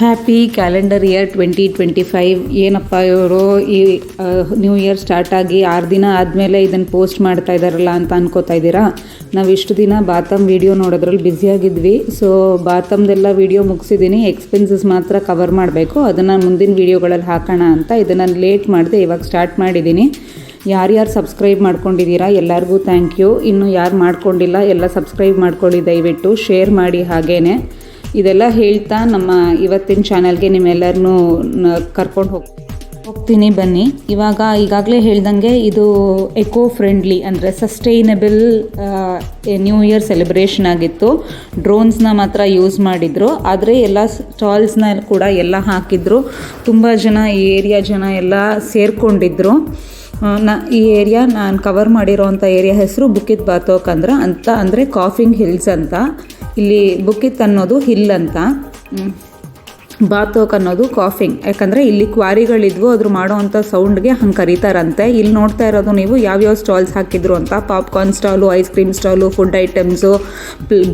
Happy calendar year twenty twenty five ಏನಪ್ಪ ಇವರು? ಈ ನ್ಯೂ ಇಯರ್ ಸ್ಟಾರ್ಟ್ ಆಗಿ ಆರು ದಿನ ಆದಮೇಲೆ ಇದನ್ನು ಪೋಸ್ಟ್ ಮಾಡ್ತಾ ಇದ್ದಾರಲ್ಲ ಅಂತ ಅನ್ಕೋತಾ ಇದ್ದೀರಾ? ನಾವು ಇಷ್ಟು ದಿನ ಬಾತಮ್ ವಿಡಿಯೋ ನೋಡೋದ್ರಲ್ಲಿ ಬ್ಯುಸಿಯಾಗಿದ್ವಿ ಸೊ ಬಾತಮ್ದೆಲ್ಲ ವಿಡಿಯೋ ಮುಗಿಸಿದ್ದೀನಿ ಎಕ್ಸ್ಪೆನ್ಸಸ್ ಮಾತ್ರ ಕವರ್ ಮಾಡಬೇಕು. ಅದನ್ನು ಮುಂದಿನ ವಿಡಿಯೋಗಳಲ್ಲಿ ಹಾಕೋಣ ಅಂತ ಇದನ್ನು ಲೇಟ್ ಮಾಡಿದೆ ಇವಾಗ ಸ್ಟಾರ್ಟ್ ಮಾಡಿದ್ದೀನಿ ಯಾರ್ಯಾರು ಸಬ್ಸ್ಕ್ರೈಬ್ ಮಾಡ್ಕೊಂಡಿದ್ದೀರಾ ಎಲ್ಲರಿಗೂ ಥ್ಯಾಂಕ್ ಯು ಇನ್ನು ಯಾರು ಮಾಡ್ಕೊಂಡಿಲ್ಲ, ಎಲ್ಲ ಸಬ್ಸ್ಕ್ರೈಬ್ ಮಾಡ್ಕೊಳ್ಳಿ ದಯವಿಟ್ಟು. ಶೇರ್ ಮಾಡಿ ಹಾಗೇನೆ. ಇದೆಲ್ಲ ಹೇಳ್ತಾ ನಮ್ಮ ಇವತ್ತಿನ ಚಾನಲ್ಗೆ ನಿಮ್ಮೆಲ್ಲರನ್ನೂ ಕರ್ಕೊಂಡು ಹೋಗಿ, ಹೋಗ್ತೀನಿ ಬನ್ನಿ. ಇವಾಗ ಈಗಾಗಲೇ ಹೇಳ್ದಂಗೆ ಇದು ಎಕೋ ಫ್ರೆಂಡ್ಲಿ ಅಂದರೆ ಸಸ್ಟೈನಬಲ್ ನ್ಯೂ ಇಯರ್ ಸೆಲೆಬ್ರೇಷನ್ ಆಗಿತ್ತು. ಡ್ರೋನ್ಸ್ನ ಮಾತ್ರ ಯೂಸ್ ಮಾಡಿದರು. ಆದರೆ ಎಲ್ಲ ಸ್ಟಾಲ್ಸ್ನ ಕೂಡ ಎಲ್ಲ ಹಾಕಿದ್ರು. ತುಂಬ ಜನ ಏರಿಯಾ ಜನ ಎಲ್ಲ ಸೇರ್ಕೊಂಡಿದ್ರು. ನಾ, ಈ ಏರಿಯಾ ನಾನು ಕವರ್ ಮಾಡಿರೋವಂಥ ಏರಿಯಾ ಹೆಸರು ಬುಕ್ಕಿತ್ ಬಾತೋಕ್ ಅಂದ್ರೆ ಅಂತ, ಅಂದರೆ ಕಾಫಿಂಗ್ ಹಿಲ್ಸ್ ಅಂತ. ಇಲ್ಲಿ ಬುಕ್ಕಿತ್ ಅನ್ನೋದು ಹಿಲ್ ಅಂತ. ಬಾತೋಕ್ ಅನ್ನೋದು ಕಾಫಿಂಗ್ ಯಾಕಂದರೆ ಇಲ್ಲಿ ಕ್ವಾರಿಗಳಿದ್ವು, ಅದ್ರ ಮಾಡೋವಂಥ ಸೌಂಡ್ಗೆ ಹಂಗೆ ಕರೀತಾರಂತೆ. ಇಲ್ಲಿ ನೋಡ್ತಾ ಇರೋದು ನೀವು ಯಾವ್ಯಾವ ಸ್ಟಾಲ್ಸ್ ಹಾಕಿದ್ರು ಅಂತ. Popcorn stall ice cream stall food items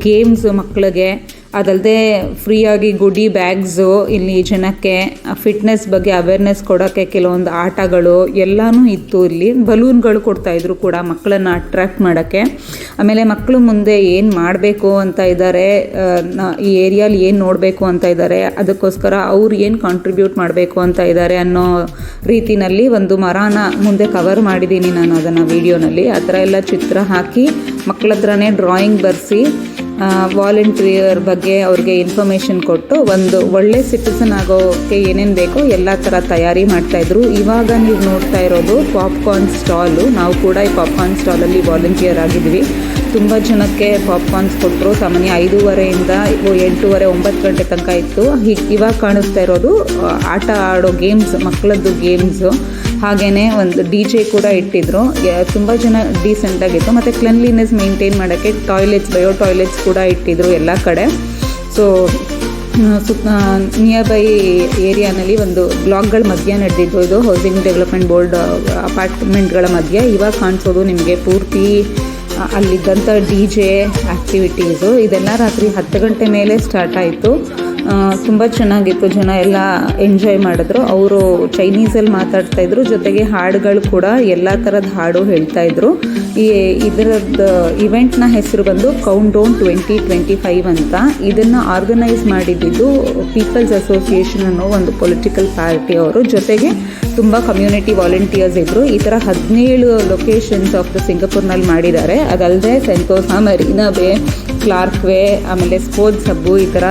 games ಮಕ್ಕಳಿಗೆ ಅದಲ್ಲದೆ ಫ್ರೀಯಾಗಿ ಗುಡಿ ಬ್ಯಾಗ್ಸು ಇಲ್ಲಿ ಜನಕ್ಕೆ ಫಿಟ್ನೆಸ್ ಬಗ್ಗೆ ಅವೇರ್ನೆಸ್ ಕೊಡೋಕ್ಕೆ ಕೆಲವೊಂದು ಆಟಗಳು ಎಲ್ಲನೂ ಇತ್ತು ಇಲ್ಲಿ. ಬಲೂನ್ಗಳು ಕೊಡ್ತಾಯಿದ್ರು ಕೂಡ ಮಕ್ಕಳನ್ನು ಅಟ್ರ್ಯಾಕ್ಟ್ ಮಾಡೋಕ್ಕೆ. ಆಮೇಲೆ ಮಕ್ಕಳು ಮುಂದೆ ಏನು ಮಾಡಬೇಕು ಅಂತ ಇದ್ದಾರೆ ಈ ಏರಿಯಾಲಿ ಏನು ನೋಡಬೇಕು ಅಂತ ಇದ್ದಾರೆ ಅದಕ್ಕೋಸ್ಕರ ಅವ್ರು ಏನು ಕಾಂಟ್ರಿಬ್ಯೂಟ್ ಮಾಡಬೇಕು ಅಂತ ಇದ್ದಾರೆ ಅನ್ನೋ ರೀತಿನಲ್ಲಿ ಒಂದು ಮರಾನ ಮುಂದೆ ಕವರ್ ಮಾಡಿದ್ದೀನಿ ನಾನು ಅದನ್ನು ವೀಡಿಯೋನಲ್ಲಿ ಆ ಥರ ಎಲ್ಲ ಚಿತ್ರ ಹಾಕಿ ಮಕ್ಕಳ ಹತ್ರನೇ ಡ್ರಾಯಿಂಗ್ ಬರೆಸಿ ವಾಲಂಟಿಯರ್ ಬಗ್ಗೆ ಅವ್ರಿಗೆ ಇನ್ಫಾರ್ಮೇಷನ್ ಕೊಟ್ಟು ಒಂದು ಒಳ್ಳೆ ಸಿಟಿಸನ್ ಆಗೋಕ್ಕೆ ಏನೇನು ಬೇಕೋ ಎಲ್ಲ ಥರ ತಯಾರಿ ಮಾಡ್ತಾಯಿದ್ರು ಇವಾಗ ನೀವು ನೋಡ್ತಾ ಇರೋದು ಪಾಪ್ಕಾರ್ನ್ ಸ್ಟಾಲು ನಾವು ಕೂಡ ಈ ಪಾಪ್ಕಾರ್ನ್ ಸ್ಟಾಲಲ್ಲಿ ವಾಲಂಟಿಯರ್ ಆಗಿದ್ವಿ. ತುಂಬ ಜನಕ್ಕೆ ಪಾಪ್ಕಾರ್ನ್ಸ್ ಕೊಟ್ಟರು ಸಾಮಾನ್ಯ ಐದೂವರೆಯಿಂದ ಎಂಟೂವರೆ, ಒಂಬತ್ತು ಗಂಟೆ ತನಕ ಇತ್ತು. ಹೀಗೆ ಇವಾಗ ಕಾಣಿಸ್ತಾ ಇರೋದು ಆಟ ಆಡೋ ಗೇಮ್ಸ್ ಮಕ್ಕಳದ್ದು ಗೇಮ್ಸು ಹಾಗೆಯೇ ಒಂದು ಡಿ ಜೆ ಕೂಡ ಇಟ್ಟಿದ್ರು. ತುಂಬ ಜನ ಡೀಸೆಂಟಾಗಿತ್ತು ಮತ್ತು ಕ್ಲೀನ್ಲಿನೆಸ್ ಮೇಂಟೈನ್ ಮಾಡೋಕ್ಕೆ ಟಾಯ್ಲೆಟ್ಸ್ ಬಯೋ ಟಾಯ್ಲೆಟ್ಸ್ ಕೂಡ ಇಟ್ಟಿದ್ರು ಎಲ್ಲ ಕಡೆ. ಸೊ ಸುತ್ತ ನಿಯರ್ ಬೈ ಏರಿಯಾನಲ್ಲಿ ಒಂದು ಬ್ಲಾಕ್ಗಳ ಮಧ್ಯೆ ನಡೆದಿದ್ದು. ಇದು ಹೌಸಿಂಗ್ ಡೆವಲಪ್ಮೆಂಟ್ ಬೋರ್ಡ್ ಅಪಾರ್ಟ್ಮೆಂಟ್ಗಳ ಮಧ್ಯೆ. ಇವಾಗ ಕಾಣಿಸೋದು ನಿಮಗೆ ಪೂರ್ತಿ ಅಲ್ಲಿದ್ದಂಥ ಡಿ ಜೆ ಆ್ಯಕ್ಟಿವಿಟೀಸು ಇದೆಲ್ಲ ರಾತ್ರಿ ಹತ್ತು ಗಂಟೆ ಮೇಲೆ ಸ್ಟಾರ್ಟ್ ಆಯಿತು. ತುಂಬ ಚೆನ್ನಾಗಿತ್ತು. ಜನ ಎಲ್ಲ ಎಂಜಾಯ್ ಮಾಡಿದ್ರು. ಅವರು ಚೈನೀಸಲ್ಲಿ ಮಾತಾಡ್ತಾಯಿದ್ರು ಜೊತೆಗೆ ಹಾಡುಗಳು ಕೂಡ ಎಲ್ಲ ಥರದ ಹಾಡು ಹೇಳ್ತಾಯಿದ್ರು ಈ ಇದರದ್ದು ಇವೆಂಟ್ನ ಹೆಸರು ಬಂದು count down twenty twenty five ಅಂತ. ಇದನ್ನು ಆರ್ಗನೈಸ್ ಮಾಡಿದ್ದು ಪೀಪಲ್ಸ್ ಅಸೋಸಿಯೇಷನ್ ಅನ್ನೋ ಒಂದು ಪೊಲಿಟಿಕಲ್ ಪಾರ್ಟಿ ಅವರು. ಜೊತೆಗೆ ತುಂಬ ಕಮ್ಯುನಿಟಿ ವಾಲಂಟಿಯರ್ಸ್ ಇದ್ದರು ಈ ಥರ ಹದಿನೇಳು ಲೊಕೇಶನ್ಸ್ ಆಫ್ ದ ಸಿಂಗಪುರ್ನಲ್ಲಿ ಮಾಡಿದ್ದಾರೆ. ಅದಲ್ಲದೆ Sentosa Marina Bay Clarke Quay ಆಮೇಲೆ ಸ್ಪೋರ್ಟ್ಸ್ ಹಬ್ಬು ಈ ಥರ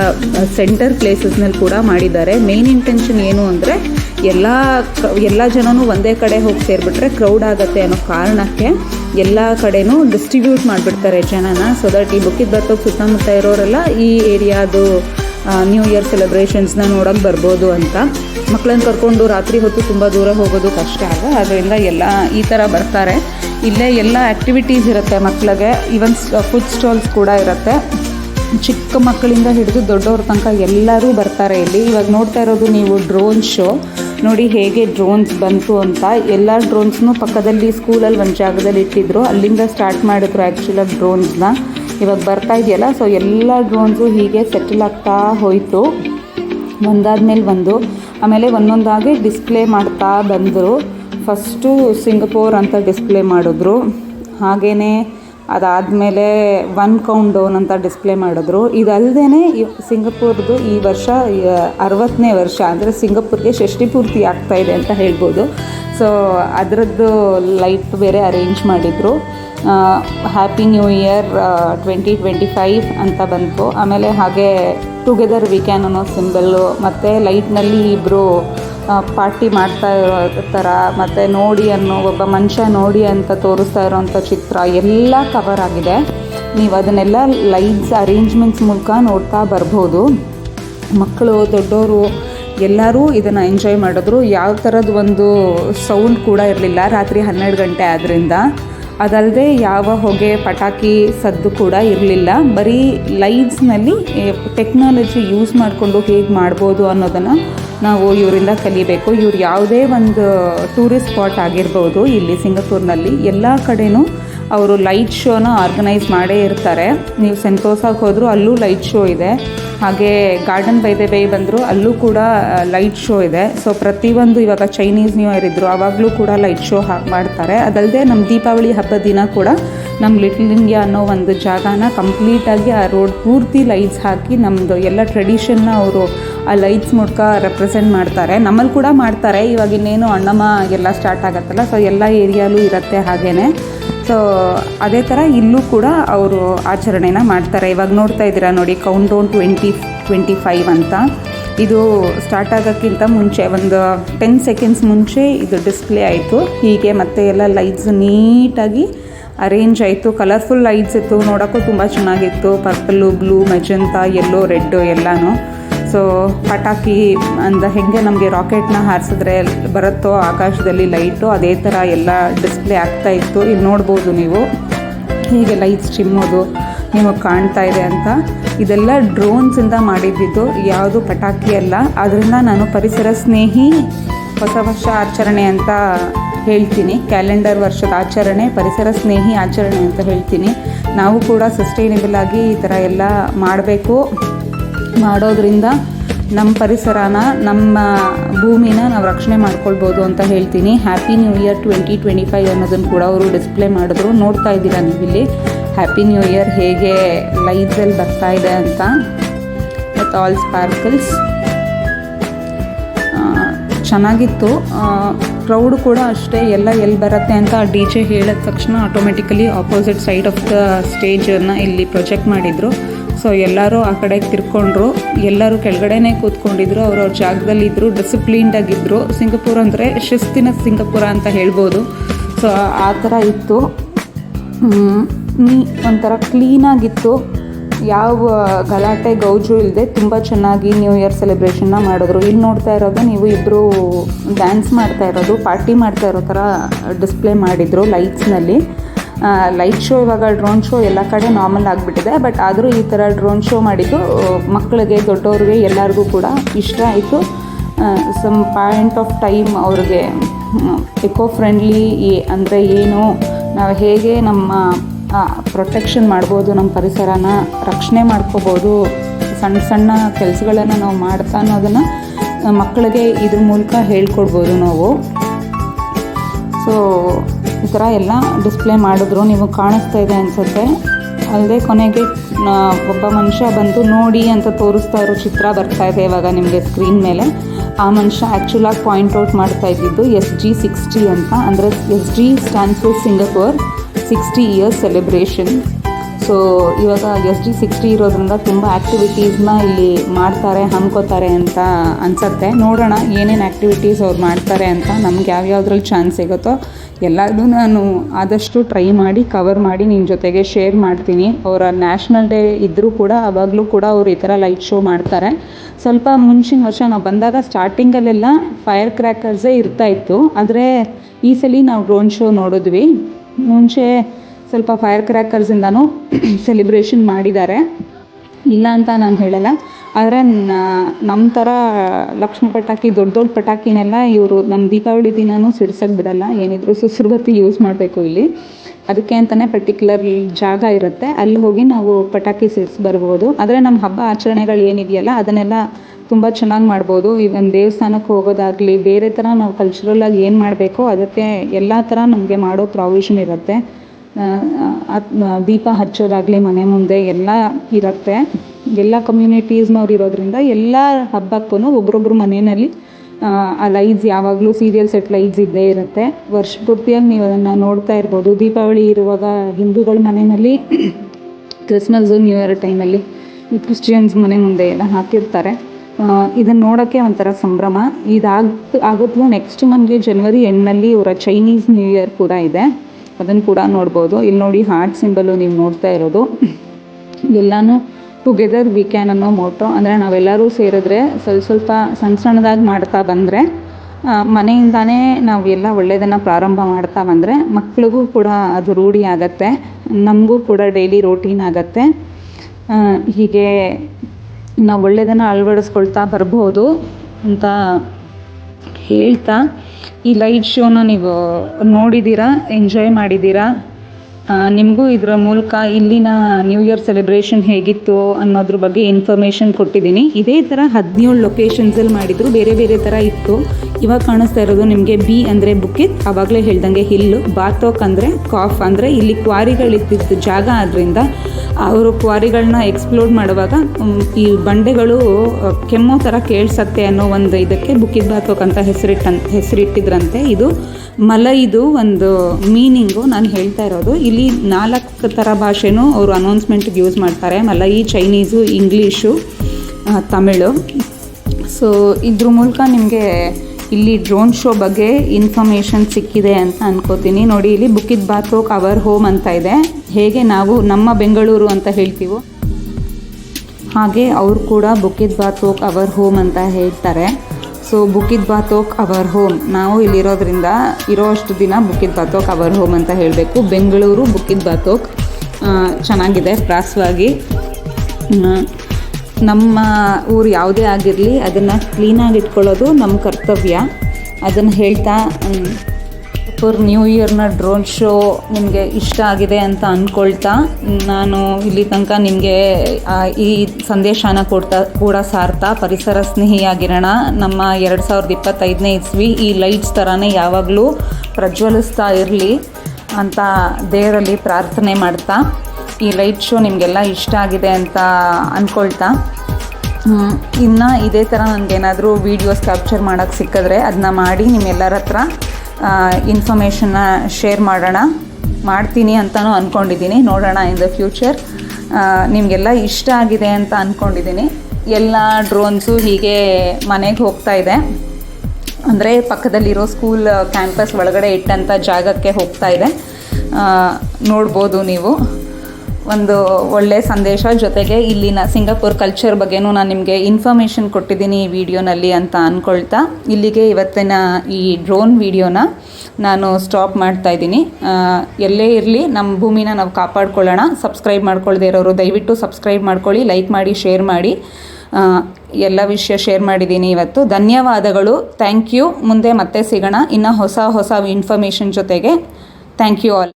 ಸೆಂಟರ್ ಪ್ಲೇಸಸ್ನಲ್ಲಿ ಕೂಡ ಮಾಡಿದ್ದಾರೆ. ಮೇನ್ ಇಂಟೆನ್ಷನ್ ಏನು ಅಂದರೆ, ಎಲ್ಲ ಎಲ್ಲ ಜನನೂ ಒಂದೇ ಕಡೆ ಹೋಗಿ ಸೇರಿಬಿಟ್ರೆ ಕ್ರೌಡ್ ಆಗುತ್ತೆ ಅನ್ನೋ ಕಾರಣಕ್ಕೆ ಎಲ್ಲ ಕಡೆನೂ ಡಿಸ್ಟ್ರಿಬ್ಯೂಟ್ ಮಾಡಿಬಿಡ್ತಾರೆ ಜನನ ಸೊ ದಟ್ ಈ ಬುಕ್ಕಿದ ಬರ್ತೋಗಿ ಸುತ್ತಮುತ್ತ ಇರೋರೆಲ್ಲ ಈ ಏರಿಯಾದು ನ್ಯೂ ಇಯರ್ ಸೆಲೆಬ್ರೇಷನ್ಸ್ನ ನೋಡೋಕೆ ಬರ್ಬೋದು ಅಂತ. ಮಕ್ಕಳನ್ನ ಕರ್ಕೊಂಡು ರಾತ್ರಿ ಹೊತ್ತು ತುಂಬ ದೂರ ಹೋಗೋದು ಕಷ್ಟ ಆಗ ಅದರಿಂದ ಎಲ್ಲ ಈ ಥರ ಬರ್ತಾರೆ. ಇಲ್ಲೇ ಎಲ್ಲ ಆ್ಯಕ್ಟಿವಿಟೀಸ್ ಇರುತ್ತೆ ಮಕ್ಕಳಿಗೆ ಈವನ್ ಫುಡ್ ಸ್ಟಾಲ್ಸ್ ಕೂಡ ಇರುತ್ತೆ. ಚಿಕ್ಕ ಮಕ್ಕಳಿಂದ ಹಿಡಿದು ದೊಡ್ಡವ್ರ ತನಕ ಎಲ್ಲರೂ ಬರ್ತಾರೆ ಇಲ್ಲಿ. ಇವಾಗ ನೋಡ್ತಾ ಇರೋದು ನೀವು ಡ್ರೋನ್ ಶೋ ನೋಡಿ ಹೇಗೆ ಡ್ರೋನ್ಸ್ ಬಂತು ಅಂತ. ಎಲ್ಲ ಡ್ರೋನ್ಸ್ನು ಪಕ್ಕದಲ್ಲಿ ಸ್ಕೂಲಲ್ಲಿ ಒಂದು ಜಾಗದಲ್ಲಿ ಇಟ್ಟಿದ್ರು. ಅಲ್ಲಿಂದ ಸ್ಟಾರ್ಟ್ ಮಾಡಿದ್ರು ಆ್ಯಕ್ಚುಲಾಗಿ ಡ್ರೋನ್ಸ್ನ ಇವಾಗ ಬರ್ತಾ ಇದೆಯಲ್ಲ? ಸೊ ಎಲ್ಲ ಡ್ರೋನ್ಸು ಹೀಗೆ ಸೆಟಲ್ ಆಗ್ತಾ ಹೋಯಿತು. ಒಂದಾದ್ಮೇಲೆ ಒಂದು. ಆಮೇಲೆ ಒಂದೊಂದಾಗಿ ಡಿಸ್ಪ್ಲೇ ಮಾಡ್ತಾ ಬಂದರು. ಫಸ್ಟು ಸಿಂಗಪೂರ್ ಅಂತ ಡಿಸ್ಪ್ಲೇ ಮಾಡಿದ್ರು. ಹಾಗೆಯೇ ಅದಾದಮೇಲೆ ಒನ್ ಕೌಂಟ್ ಡೌನ್ ಅಂತ ಡಿಸ್ಪ್ಲೇ ಮಾಡಿದ್ರು. ಇದಲ್ಲದೆ ಸಿಂಗಪೂರ್ದು ಈ ವರ್ಷ ಅರವತ್ತನೇ ವರ್ಷ ಅಂದರೆ ಸಿಂಗಪೂರ್ಗೆ ಷಷ್ಠಿ ಪೂರ್ತಿ ಆಗ್ತಾಯಿದೆ ಅಂತ ಹೇಳ್ಬೋದು. ಸೊ ಅದರದ್ದು ಲೈಟ್ ಬೇರೆ ಅರೇಂಜ್ ಮಾಡಿದರು. Happy new year twenty twenty five ಅಂತ ಬಂತು. ಆಮೇಲೆ ಹಾಗೆ ಟುಗೆದರ್ ವಿ ಕ್ಯಾನ್ ಅನ್ನೋ ಸಿಂಬಲ್ಲು ಮತ್ತು ಲೈಟ್ನಲ್ಲಿ ಇಬ್ಬರು ಪಾರ್ಟಿ ಮಾಡ್ತಾ ಇರೋ ಥರ ಮತ್ತು ನೋಡಿ ಅನ್ನೋ ಒಬ್ಬ ಮನುಷ್ಯ ನೋಡಿ ಅಂತ ತೋರಿಸ್ತಾ ಇರೋವಂಥ ಚಿತ್ರ ಎಲ್ಲ ಕವರ್ ಆಗಿದೆ. ನೀವು ಅದನ್ನೆಲ್ಲ ಲೈಟ್ಸ್ ಅರೇಂಜ್ಮೆಂಟ್ಸ್ ಮೂಲಕ ನೋಡ್ತಾ ಬರ್ಬೋದು. ಮಕ್ಕಳು ದೊಡ್ಡವರು ಎಲ್ಲರೂ ಇದನ್ನು ಎಂಜಾಯ್ ಮಾಡಿದ್ರು. ಯಾವ ಥರದ ಒಂದು ಸೌಂಡ್ ಕೂಡ ಇರಲಿಲ್ಲ. ರಾತ್ರಿ ಹನ್ನೆರಡು ಗಂಟೆ ಆದ್ದರಿಂದ ಅದಲ್ಲದೆ ಯಾವ ಹೊಗೆ ಪಟಾಕಿ ಸದ್ದು ಕೂಡ ಇರಲಿಲ್ಲ. ಬರೀ ಲೈಟ್ಸ್ನಲ್ಲಿ ಟೆಕ್ನಾಲಜಿ ಯೂಸ್ ಮಾಡಿಕೊಂಡು ಹೇಗೆ ಮಾಡ್ಬೋದು ಅನ್ನೋದನ್ನು ನಾವು ಇವರಿಂದ ಕಲಿಬೇಕು. ಇವ್ರು ಯಾವುದೇ ಒಂದು ಟೂರಿಸ್ಟ್ ಸ್ಪಾಟ್ ಆಗಿರ್ಬೋದು, ಇಲ್ಲಿ ಸಿಂಗಪೂರ್ನಲ್ಲಿ ಎಲ್ಲ ಕಡೆನೂ ಅವರು ಲೈಟ್ ಶೋನ ಆರ್ಗನೈಸ್ ಮಾಡೇ ಇರ್ತಾರೆ. ನೀವು ಸೆಂತೋಸಾಗೆ ಹೋದರೂ ಅಲ್ಲೂ ಲೈಟ್ ಶೋ ಇದೆ. ಹಾಗೆ ಗಾರ್ಡನ್ ಬೈದೆ ಬೈ ಬಂದರೂ ಅಲ್ಲೂ ಕೂಡ ಲೈಟ್ ಶೋ ಇದೆ. ಸೊ ಪ್ರತಿಯೊಂದು ಇವಾಗ ಚೈನೀಸ್ ನ್ಯೂ ಇಯರ್ ಇದ್ದರು ಆವಾಗಲೂ ಕೂಡ ಲೈಟ್ ಶೋ ಮಾಡ್ತಾರೆ. ಅದಲ್ಲದೆ ನಮ್ಮ ದೀಪಾವಳಿ ಹಬ್ಬದ ದಿನ ಕೂಡ ನಮ್ಮ ಲಿಟಲ್ ಇಂಡಿಯಾ ಅನ್ನೋ ಒಂದು ಜಾಗನ ಕಂಪ್ಲೀಟಾಗಿ ಆ ರೋಡ್ ಪೂರ್ತಿ ಲೈಟ್ಸ್ ಹಾಕಿ ನಮ್ಮದು ಎಲ್ಲ ಟ್ರೆಡಿಷನ್ನ ಅವರು ಆ ಲೈಟ್ಸ್ ಮೂಲಕ ರೆಪ್ರೆಸೆಂಟ್ ಮಾಡ್ತಾರೆ. ನಮ್ಮಲ್ಲಿ ಕೂಡ ಮಾಡ್ತಾರೆ. ಇವಾಗ ಇನ್ನೇನು ಅಣ್ಣಮ್ಮ ಎಲ್ಲ ಸ್ಟಾರ್ಟ್ ಆಗುತ್ತಲ್ಲ ಸೊ ಎಲ್ಲ ಏರಿಯಾಲೂ ಇರುತ್ತೆ ಹಾಗೇ ಸೊ ಅದೇ ಥರ ಇಲ್ಲೂ ಕೂಡ ಅವರು ಆಚರಣೆನ ಮಾಡ್ತಾರೆ. ಇವಾಗ ನೋಡ್ತಾ ಇದ್ದೀರಾ ನೋಡಿ count down twenty twenty five ಅಂತ. ಇದು ಸ್ಟಾರ್ಟ್ ಆಗೋಕ್ಕಿಂತ ಮುಂಚೆ ಒಂದು ಟೆನ್ ಸೆಕೆಂಡ್ಸ್ ಮುಂಚೆ ಇದು ಡಿಸ್ಪ್ಲೇ ಆಯಿತು. ಹೀಗೆ ಮತ್ತೆ ಎಲ್ಲ ಲೈಟ್ಸ್ ನೀಟಾಗಿ ಅರೇಂಜ್ ಆಯಿತು. ಕಲರ್ಫುಲ್ ಲೈಟ್ಸ್ ಇತ್ತು, ನೋಡೋಕ್ಕೂ ತುಂಬ ಚೆನ್ನಾಗಿತ್ತು. Purple blue magenta yellow red ಎಲ್ಲನೂ. ಸೊ ಪಟಾಕಿ ಅಂದ ಹೆಂಗೆ ನಮಗೆ ರಾಕೆಟ್ನ ಹಾರಿಸಿದ್ರೆ ಬರುತ್ತೋ ಆಕಾಶದಲ್ಲಿ ಲೈಟು, ಅದೇ ಥರ ಎಲ್ಲ ಡಿಸ್ಪ್ಲೇ ಆಗ್ತಾ ಇತ್ತು. ಇಲ್ಲಿ ನೋಡ್ಬೋದು ನೀವು. ಹೀಗೆ ಲೈಟ್ಸ್ ಚಿಮ್ಮೋದು ನಿಮಗೆ ಕಾಣ್ತಾ ಇದೆ ಅಂತ. ಇದೆಲ್ಲ ಡ್ರೋನ್ಸಿಂದ ಮಾಡಿದ್ದಿದ್ದು ಯಾವುದು ಪಟಾಕಿ ಅಲ್ಲ. ಅದರಿಂದ ನಾನು ಪರಿಸರ ಸ್ನೇಹಿ ಹೊಸ ವರ್ಷ ಆಚರಣೆ ಅಂತ ಹೇಳ್ತೀನಿ. ಕ್ಯಾಲೆಂಡರ್ ವರ್ಷದ ಆಚರಣೆ, ಪರಿಸರ ಸ್ನೇಹಿ ಆಚರಣೆ ಅಂತ ಹೇಳ್ತೀನಿ. ನಾವು ಕೂಡ ಸಸ್ಟೈನೇಬಲ್ ಆಗಿ ಈ ಥರ ಎಲ್ಲ ಮಾಡಬೇಕು. ಮಾಡೋದ್ರಿಂದ ನಮ್ಮ ಪರಿಸರನ, ನಮ್ಮ ಭೂಮಿನ ನಾವು ರಕ್ಷಣೆ ಮಾಡ್ಕೊಳ್ಬೋದು ಅಂತ ಹೇಳ್ತೀನಿ. Happy new year twenty twenty five ಅನ್ನೋದನ್ನು ಕೂಡ ಅವರು ಡಿಸ್ಪ್ಲೇ ಮಾಡಿದ್ರು. ನೋಡ್ತಾ ಇದ್ದೀರಾ ನೀವಿಲ್ಲಿ? ಹ್ಯಾಪಿ ನ್ಯೂ ಇಯರ್ ಹೇಗೆ ಲೈಟ್ಸಲ್ಲಿ ಬರ್ತಾ ಇದೆ ಅಂತ ವಿತ್ ಆಲ್ ಸ್ಪಾರ್ಕಲ್ಸ್ ಚೆನ್ನಾಗಿತ್ತು. ಕ್ರೌಡ್ ಕೂಡ ಅಷ್ಟೇ, ಎಲ್ಲ ಎಲ್ಲಿ ಬರುತ್ತೆ ಅಂತ ಡಿ ಜೆ ಹೇಳಿದ ತಕ್ಷಣ automatically opposite side of the ಸ್ಟೇಜನ್ನು ಇಲ್ಲಿ ಪ್ರೊಜೆಕ್ಟ್ ಮಾಡಿದರು. ಸೊ ಎಲ್ಲರೂ ಆ ಕಡೆ ತಿರ್ಕೊಂಡ್ರು ಎಲ್ಲರೂ ಕೆಳಗಡೆನೇ ಕೂತ್ಕೊಂಡಿದ್ರು. ಅವ್ರವ್ರ ಜಾಗದಲ್ಲಿದ್ದರು ಡಿಸಿಪ್ಲೀನ್ಡಾಗಿದ್ದರು ಸಿಂಗಪೂರ್ ಅಂದರೆ ಶಿಸ್ತಿನ ಸಿಂಗಪುರ ಅಂತ ಹೇಳ್ಬೋದು. ಸೊ ಆ ಥರ ಇತ್ತು. ನೀ ಒಂಥರ ಕ್ಲೀನಾಗಿತ್ತು ಯಾವ ಗಲಾಟೆ, ಗೌಜು ಇಲ್ಲದೆ ತುಂಬ ಚೆನ್ನಾಗಿ ನ್ಯೂ ಇಯರ್ ಸೆಲೆಬ್ರೇಷನ್ನ ಮಾಡಿದ್ರು. ಇಲ್ಲಿ ನೋಡ್ತಾ ಇರೋದು ನೀವು ಇಬ್ಬರು ಡ್ಯಾನ್ಸ್ ಮಾಡ್ತಾ ಇರೋದು ಪಾರ್ಟಿ ಮಾಡ್ತಾ ಇರೋ ಥರ ಡಿಸ್ಪ್ಲೇ ಮಾಡಿದರು ಲೈಟ್ಸ್ನಲ್ಲಿ ಲೈಟ್ ಶೋ ಇವಾಗ ಡ್ರೋನ್ ಶೋ ಎಲ್ಲ ಕಡೆ ನಾರ್ಮಲ್ ಆಗಿಬಿಟ್ಟಿದೆ. ಬಟ್ ಆದರೂ ಈ ಥರ ಡ್ರೋನ್ ಶೋ ಮಾಡಿದ್ದು ಮಕ್ಕಳಿಗೆ ದೊಡ್ಡವ್ರಿಗೆ ಎಲ್ಲರಿಗೂ ಕೂಡ ಇಷ್ಟ ಆಯಿತು. ಸಮ್ ಪಾಯಿಂಟ್ ಆಫ್ ಟೈಮ್ ಅವ್ರಿಗೆ ಎಕೋ ಫ್ರೆಂಡ್ಲಿ ಅಂದರೆ ಏನು, ನಾವು ಹೇಗೆ ನಮ್ಮ ಪ್ರೊಟೆಕ್ಷನ್ ಮಾಡ್ಬೋದು ನಮ್ಮ ಪರಿಸರನ ರಕ್ಷಣೆ ಮಾಡ್ಕೋಬೋದು ಸಣ್ಣ ಸಣ್ಣ ಕೆಲಸಗಳನ್ನು ನಾವು ಮಾಡ್ತಾ ಅನ್ನೋದನ್ನು ಮಕ್ಕಳಿಗೆ ಇದ್ರ ಮೂಲಕ ಹೇಳ್ಕೊಡ್ಬೋದು ನಾವು. ಸೊ ಈ ಥರ ಎಲ್ಲ ಡಿಸ್ಪ್ಲೇ ಮಾಡಿದ್ರು ನೀವು ಕಾಣಿಸ್ತಾ ಇದೆ ಅನಿಸುತ್ತೆ. ಅಲ್ಲದೆ ಕೊನೆಗೆ ಒಬ್ಬ ಮನುಷ್ಯ ಬಂದು ನೋಡಿ ಅಂತ ತೋರಿಸ್ತಾ ಇರೋ ಚಿತ್ರ ಬರ್ತಾ ಇದೆ ಇವಾಗ ನಿಮಗೆ ಸ್ಕ್ರೀನ್ ಮೇಲೆ. ಆ ಮನುಷ್ಯ ಆ್ಯಕ್ಚುಲಾಗಿ ಪಾಯಿಂಟ್ ಔಟ್ ಮಾಡ್ತಾ ಇದ್ದಿದ್ದು ಎಸ್ ಜಿ ಸಿಕ್ಸ್ಟಿ ಅಂತ. ಅಂದರೆ S G stands for Singapore sixty years celebration so ಇವಾಗ ಎಸ್ ಜಿ ಸಿಕ್ಸ್ಟಿ ಇರೋದ್ರಿಂದ ತುಂಬ ಆ್ಯಕ್ಟಿವಿಟೀಸ್ನ ಇಲ್ಲಿ ಮಾಡ್ತಾರೆ, ಹಮ್ಕೋತಾರೆ ಅಂತ ಅನ್ಸತ್ತೆ. ನೋಡೋಣ ಏನೇನು ಆ್ಯಕ್ಟಿವಿಟೀಸ್ ಅವ್ರು ಮಾಡ್ತಾರೆ ಅಂತ ನಮ್ಗೆ ಯಾವ್ಯಾವ್ದ್ರಲ್ಲಿ ಚಾನ್ಸ್ ಸಿಗುತ್ತೋ ಎಲ್ಲದೂ ನಾನು ಆದಷ್ಟು ಟ್ರೈ ಮಾಡಿ ಕವರ್ ಮಾಡಿ ನಿಮ್ಮ ಜೊತೆಗೆ ಶೇರ್ ಮಾಡ್ತೀನಿ. ಅವರ ನ್ಯಾಷನಲ್ ಡೇ ಇದ್ದರೂ ಕೂಡ ಆವಾಗಲೂ ಕೂಡ ಅವ್ರು ಈ ಥರ ಲೈಟ್ ಶೋ ಮಾಡ್ತಾರೆ. ಸ್ವಲ್ಪ ಮುಂಚಿನ ವರ್ಷ ನಾವು ಬಂದಾಗ ಸ್ಟಾರ್ಟಿಂಗಲ್ಲೆಲ್ಲ ಫೈರ್ ಕ್ರ್ಯಾಕರ್ಸೇ ಇರ್ತಾ ಇತ್ತು. ಆದರೆ ಈ ಸಲ ನಾವು ಡ್ರೋನ್ ಶೋ ನೋಡಿದ್ವಿ. ಮುಂಚೆ ಸ್ವಲ್ಪ ಫೈರ್ ಕ್ರ್ಯಾಕರ್ಸಿಂದನೂ ಸೆಲೆಬ್ರೇಷನ್ ಮಾಡಿದ್ದಾರೆ. ಇಲ್ಲ ಅಂತ ನಾನು ಹೇಳಲ್ಲ. ಆದರೆ ನಮ್ಮ ಥರ ಲಕ್ಷ್ಮಿ ಪಟಾಕಿ, ದೊಡ್ಡ ದೊಡ್ಡ ಪಟಾಕಿನೆಲ್ಲ ಇವರು ನಮ್ಮ ದೀಪಾವಳಿ ದಿನವೂ ಸಿಡ್ಸೋಕ್ಕೆ ಬಿಡಲ್ಲ. ಏನಿದ್ರು ಸುಸ್ರುಬತ್ತಿ ಯೂಸ್ ಮಾಡಬೇಕು ಇಲ್ಲಿ. ಅದಕ್ಕೆ ಅಂತಲೇ ಪರ್ಟಿಕ್ಯುಲರ್ ಜಾಗ ಇರುತ್ತೆ. ಅಲ್ಲಿ ಹೋಗಿ ನಾವು ಪಟಾಕಿ ಸಿಡ್ಸಿ ಬರ್ಬೋದು. ಆದರೆ ನಮ್ಮ ಹಬ್ಬ ಆಚರಣೆಗಳು ಏನಿದೆಯಲ್ಲ, ಅದನ್ನೆಲ್ಲ ತುಂಬ ಚೆನ್ನಾಗಿ ಮಾಡ್ಬೋದು. ಈವನ್ ದೇವಸ್ಥಾನಕ್ಕೆ ಹೋಗೋದಾಗಲಿ, ಬೇರೆ ಥರ ನಾವು ಕಲ್ಚರಲಾಗಿ ಏನು ಮಾಡಬೇಕು ಅದಕ್ಕೆ ಎಲ್ಲ ಥರ ನಮಗೆ ಮಾಡೋ ಪ್ರಾವಿಷನ್ ಇರುತ್ತೆ. ದೀಪ ಹಚ್ಚೋದಾಗಲಿ ಮನೆ ಮುಂದೆ ಎಲ್ಲ ಇರುತ್ತೆ. ಎಲ್ಲ ಕಮ್ಯುನಿಟೀಸ್ನವ್ರು ಇರೋದ್ರಿಂದ ಎಲ್ಲ ಹಬ್ಬಕ್ಕೂ ಒಬ್ರೊಬ್ರು ಮನೆಯಲ್ಲಿ ಆ, ಲೈಟ್ಸ್ ಯಾವಾಗಲೂ ಸೀರಿಯಲ್ ಸೆಟ್ ಲೈಟ್ಸ್ ಇದ್ದೇ ಇರುತ್ತೆ. ವರ್ಷ ಪೂರ್ತಿಯಾಗಿ ನೀವು ಅದನ್ನು ನೋಡ್ತಾ ಇರ್ಬೋದು. ದೀಪಾವಳಿ ಇರುವಾಗ ಹಿಂದೂಗಳ ಮನೆಯಲ್ಲಿ ಕ್ರಿಸ್ಮಸ್ಸು ನ್ಯೂ ಇಯರ್ ಟೈಮಲ್ಲಿ ಕ್ರಿಶ್ಚಿಯನ್ಸ್ ಮನೆ ಮುಂದೆ ಎಲ್ಲ ಹಾಕಿರ್ತಾರೆ. ಇದನ್ನು ನೋಡೋಕ್ಕೆ ಒಂಥರ ಸಂಭ್ರಮ. ಇದಾಗ ಆಗುತ್ತೆ ನೆಕ್ಸ್ಟ್ ಮಂತ್ಗೆ ಜನವರಿ ಎಂಡ್ನಲ್ಲಿ ಇವರ ಚೈನೀಸ್ ನ್ಯೂ ಇಯರ್ ಕೂಡ ಇದೆ. ಅದನ್ನು ಕೂಡ ನೋಡ್ಬೋದು. ಇಲ್ಲಿ ನೋಡಿ ಹಾರ್ಟ್ ಸಿಂಬಲು ನೀವು ನೋಡ್ತಾ ಇರೋದು. ಎಲ್ಲನೂ ಟುಗೆದರ್ ವಿ ಕ್ಯಾನ್ ಅನ್ನೋ ಮೋಟೋ ಅಂದರೆ ನಾವೆಲ್ಲರೂ ಸೇರಿದ್ರೆ ಸ್ವಲ್ಪ ಸ್ವಲ್ಪ ಸಣ್ಣ ಸಣ್ಣದಾಗಿ ಮಾಡ್ತಾ ಬಂದರೆ ಮನೆಯಿಂದಾನೇ ನಾವು ಎಲ್ಲ ಒಳ್ಳೆಯದನ್ನು ಪ್ರಾರಂಭ ಮಾಡ್ತಾ ಬಂದರೆ ಮಕ್ಳಿಗೂ ಕೂಡ ಅದು ರೂಢಿ ಆಗತ್ತೆ, ನಮಗೂ ಕೂಡ ಡೈಲಿ ರೋಟೀನ್ ಆಗತ್ತೆ. ಹೀಗೆ ನಾವು ಒಳ್ಳೆಯದನ್ನು ಅಳವಡಿಸ್ಕೊಳ್ತಾ ಬರ್ಬೋದು ಅಂತ ಹೇಳ್ತಾ ಈ ಲೈಟ್ ಶೋನ ನೀವು ನೋಡಿದ್ದೀರಾ ಎಂಜಾಯ್ ಮಾಡಿದ್ದೀರಾ ನಿಮಗೂ ಇದರ ಮೂಲಕ ಇಲ್ಲಿನ ನ್ಯೂ ಇಯರ್ ಸೆಲೆಬ್ರೇಷನ್ ಹೇಗಿತ್ತು ಅನ್ನೋದ್ರ ಬಗ್ಗೆ ಇನ್ಫಾರ್ಮೇಷನ್ ಕೊಟ್ಟಿದ್ದೀನಿ. ಇದೇ ಥರ ಹದಿನೇಳು ಲೊಕೇಶನ್ಸಲ್ಲಿ ಮಾಡಿದ್ರು, ಬೇರೆ ಬೇರೆ ಥರ ಇತ್ತು. ಇವಾಗ ಕಾಣಿಸ್ತಾ ಇರೋದು ನಿಮಗೆ ಬಿ ಅಂದರೆ ಬುಕ್ಕಿತ್ ಆವಾಗಲೇ ಹೇಳ್ದಂಗೆ ಹಿಲ್ಲು ಬಾತೋಕ್ ಅಂದರೆ ಕಾಫ್ ಅಂದರೆ ಇಲ್ಲಿ ಕ್ವಾರಿಗಳಿದ್ದಿದ್ದು ಜಾಗ ಆದ್ದರಿಂದ ಅವರು ಕ್ವಾರಿಗಳನ್ನ ಎಕ್ಸ್ಪ್ಲೋರ್ ಮಾಡುವಾಗ ಈ ಬಂಡೆಗಳು ಕೆಮ್ಮೋ ಥರ ಕೇಳಿಸತ್ತೆ ಅನ್ನೋ ಒಂದು ಇದಕ್ಕೆ ಬುಕ್ಕಿತ್ ಬಾತೋಕ್ ಅಂತ ಹೆಸರಿಟ್ಟಂತ ಹೆಸರಿಟ್ಟಿದ್ರಂತೆ. ಇದು ಮಲೈದು ಒಂದು ಮೀನಿಂಗು ನಾನು ಹೇಳ್ತಾ ಇರೋದು. ಇಲ್ಲಿ ನಾಲ್ಕು ಥರ ಭಾಷೆನೂ ಅವರು ಅನೌನ್ಸ್ಮೆಂಟ್ಗೆ ಯೂಸ್ ಮಾಡ್ತಾರೆ. Malay, Chinese, English Tamil. So ಇದ್ರ ಮೂಲಕ ನಿಮಗೆ ಇಲ್ಲಿ ಡ್ರೋನ್ ಶೋ ಬಗ್ಗೆ ಇನ್ಫಾರ್ಮೇಷನ್ ಸಿಕ್ಕಿದೆ ಅಂತ ಅನ್ಕೋತೀನಿ. ನೋಡಿ, ಇಲ್ಲಿ ಬುಕ್ಕಿದ್ ಬಾತ್ರೋಕ್ ಅವರ್ ಹೋಮ್ ಅಂತ ಇದೆ. ಹೇಗೆ ನಾವು ನಮ್ಮ ಬೆಂಗಳೂರು ಅಂತ ಹೇಳ್ತೀವೋ ಹಾಗೆ ಅವರು ಕೂಡ ಬುಕ್ಕಿದ್ ಬಾತೋಕ್ ಅವರ್ ಹೋಮ್ ಅಂತ ಹೇಳ್ತಾರೆ. So Bukit Batok our home ನಾವು ಇಲ್ಲಿರೋದ್ರಿಂದ ಇರೋ ಅಷ್ಟು ದಿನ ಬುಕ್ಕಿದ್ ಬಾತೋಕ್ ಅವರ್ ಹೋಮ್ ಅಂತ ಹೇಳಬೇಕು. ಬೆಂಗಳೂರು ಬುಕ್ಕಿದ್ ಬಾತೋಕ್ ಚೆನ್ನಾಗಿದೆ, ಪ್ರಾಸವಾಗಿ. ನಮ್ಮ ಊರು ಯಾವುದೇ ಆಗಿರಲಿ, ಅದನ್ನು ಕ್ಲೀನಾಗಿ ಇಟ್ಕೊಳ್ಳೋದು ನಮ್ಮ ಕರ್ತವ್ಯ. ಅದನ್ನು ಹೇಳ್ತಾ ಫಾರ್ ನ್ಯೂ ಇಯರ್ನ ಡ್ರೋನ್ ಶೋ ನಿಮಗೆ ಇಷ್ಟ ಆಗಿದೆ ಅಂತ ಅಂದ್ಕೊಳ್ತಾ ನಾನು ಇಲ್ಲಿ ತನಕ ನಿಮಗೆ ಈ ಸಂದೇಶನ ಕೊಡ್ತಾ, ಕೂಡ ಸಾರ್ತಾ. ಪರಿಸರ ಸ್ನೇಹಿಯಾಗಿರೋಣ. ನಮ್ಮ ಎರಡು ಸಾವಿರದ ಇಪ್ಪತ್ತೈದನೇ ಇಸ್ವಿ ಈ ಲೈಟ್ಸ್ ಥರನೇ ಯಾವಾಗಲೂ ಪ್ರಜ್ವಲಿಸ್ತಾ ಇರಲಿ ಅಂತ ದೇವರಲ್ಲಿ ಪ್ರಾರ್ಥನೆ ಮಾಡ್ತಾ. ಈ ಲೈಟ್ ಶೋ ನಿಮಗೆಲ್ಲ ಇಷ್ಟ ಆಗಿದೆ ಅಂತ ಅಂದ್ಕೊಳ್ತಾ ಇನ್ನು ಇದೇ ಥರ ನನಗೇನಾದರೂ ವೀಡಿಯೋಸ್ ಕ್ಯಾಪ್ಚರ್ ಮಾಡೋಕ್ಕೆ ಸಿಕ್ಕಿದ್ರೆ ಅದನ್ನ ಮಾಡಿ ನಿಮ್ಮೆಲ್ಲರ ಹತ್ರ ಇನ್ಫಾರ್ಮೇಷನ್ನ ಶೇರ್ ಮಾಡೋಣ. ಮಾಡ್ತೀನಿ ಅಂತಲೂ ಅಂದ್ಕೊಂಡಿದ್ದೀನಿ ನೋಡೋಣ ಇನ್ ದ ಫ್ಯೂಚರ್ ನಿಮಗೆಲ್ಲ ಇಷ್ಟ ಆಗಿದೆ ಅಂತ ಅಂದ್ಕೊಂಡಿದ್ದೀನಿ ಎಲ್ಲ ಡ್ರೋನ್ಸು ಹೀಗೆ ಮನೆಗೆ ಹೋಗ್ತಾ ಇದೆ. ಅಂದರೆ ಪಕ್ಕದಲ್ಲಿರೋ ಸ್ಕೂಲ್ ಕ್ಯಾಂಪಸ್ ಒಳಗಡೆ ಇಟ್ಟಂಥ ಜಾಗಕ್ಕೆ ಹೋಗ್ತಾ ಇದೆ. ನೋಡ್ಬೋದು ನೀವು. ಒಂದು ಒಳ್ಳೆಯ ಸಂದೇಶ. ಜೊತೆಗೆ ಇಲ್ಲಿನ ಸಿಂಗಾಪುರ್ ಕಲ್ಚರ್ ಬಗ್ಗೆನೂ ನಾನು ನಿಮಗೆ ಇನ್ಫಾರ್ಮೇಷನ್ ಕೊಟ್ಟಿದ್ದೀನಿ ಈ ವಿಡಿಯೋನಲ್ಲಿ ಅಂತ ಅಂದ್ಕೊಳ್ತಾ ಇಲ್ಲಿಗೆ ಇವತ್ತಿನ ಈ ಡ್ರೋನ್ ವಿಡಿಯೋನ ನಾನು ಸ್ಟಾಪ್ ಮಾಡ್ತಾ ಇದ್ದೀನಿ. ಎಲ್ಲೇ ಇರಲಿ ನಮ್ಮ ಭೂಮಿನ ನಾವು ಕಾಪಾಡ್ಕೊಳ್ಳೋಣ. ಸಬ್ಸ್ಕ್ರೈಬ್ ಮಾಡ್ಕೊಳ್ಳದೇ ಇರೋರು ದಯವಿಟ್ಟು ಸಬ್ಸ್ಕ್ರೈಬ್ ಮಾಡ್ಕೊಳ್ಳಿ ಲೈಕ್ ಮಾಡಿ ಶೇರ್ ಮಾಡಿ. ಎಲ್ಲ ವಿಷಯ ಶೇರ್ ಮಾಡಿದ್ದೀನಿ ಇವತ್ತು. ಧನ್ಯವಾದಗಳು. ಥ್ಯಾಂಕ್ ಯು ಮುಂದೆ ಮತ್ತೆ ಸಿಗೋಣ. ಇನ್ನು ಹೊಸ ಹೊಸ ಇನ್ಫಾರ್ಮೇಷನ್ ಜೊತೆಗೆ. Thank you all